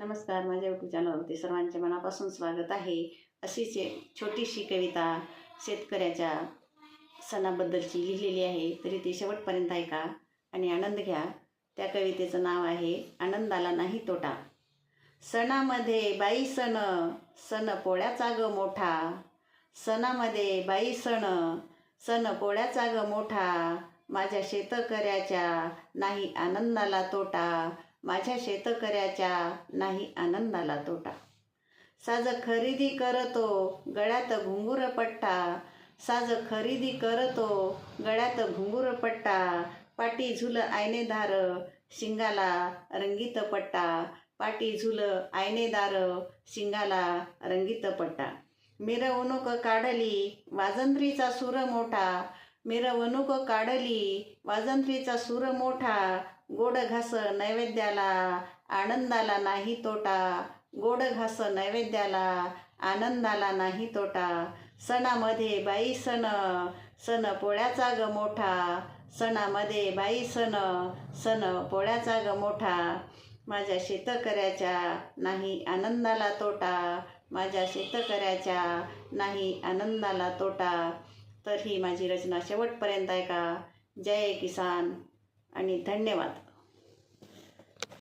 नमस्कार माझ्या यूट्यूब चॅनलवरती सर्वांचे मनापासून स्वागत आहे. अशीच एक छोटीशी कविता शेतकऱ्याच्या सणाबद्दलची लिहिलेली आहे. तरी ती शेवटपर्यंत ऐका आणि आनंद घ्या. त्या कवितेचं नाव आहे आनंदाला नाही तोटा. सणामध्ये बाई सण सण पोळ्याचा ग मोठा. सणामध्ये बाई सण सण पोळ्याचा ग मोठा. माझ्या शेतकऱ्याच्या नाही आनंदाला तोटा. माझ्या शेतकऱ्याच्या नाही आनंदाला तोटा. साज खरेदी करतो गळ्यात घुंगूर पट्टा. साज खरेदी करतो गळ्यात घुंगूर पट्टा. पाटी झुल आयनेदार शिंगाला रंगीत पट्टा. पाटी झुल आयनेदार शिंगाला रंगीत पट्टा. मिरवणूक काढली वाजंत्रीचा सूर मोठा. मिरवणूक काढली. वाजंत्रीचा सूर मोठा. गोड घास नैवेद्याला. आनंदाला नाही तोटा. गोड घास नैवेद्याला. आनंदाला नाही तोटा. सणामध्ये बाई सण. सण पोळ्याचा ग मोठा. सणामध्ये बाई सण. सण पोळ्याचा ग मोठा. माझ्या शेतकऱ्याच्या नाही आनंदाला तोटा. माझ्या शेतकऱ्याच्या नाही आनंदाला तोटा. तर ही माझी रचना शेवटपर्यंत ऐका जय किसान आणि धन्यवाद.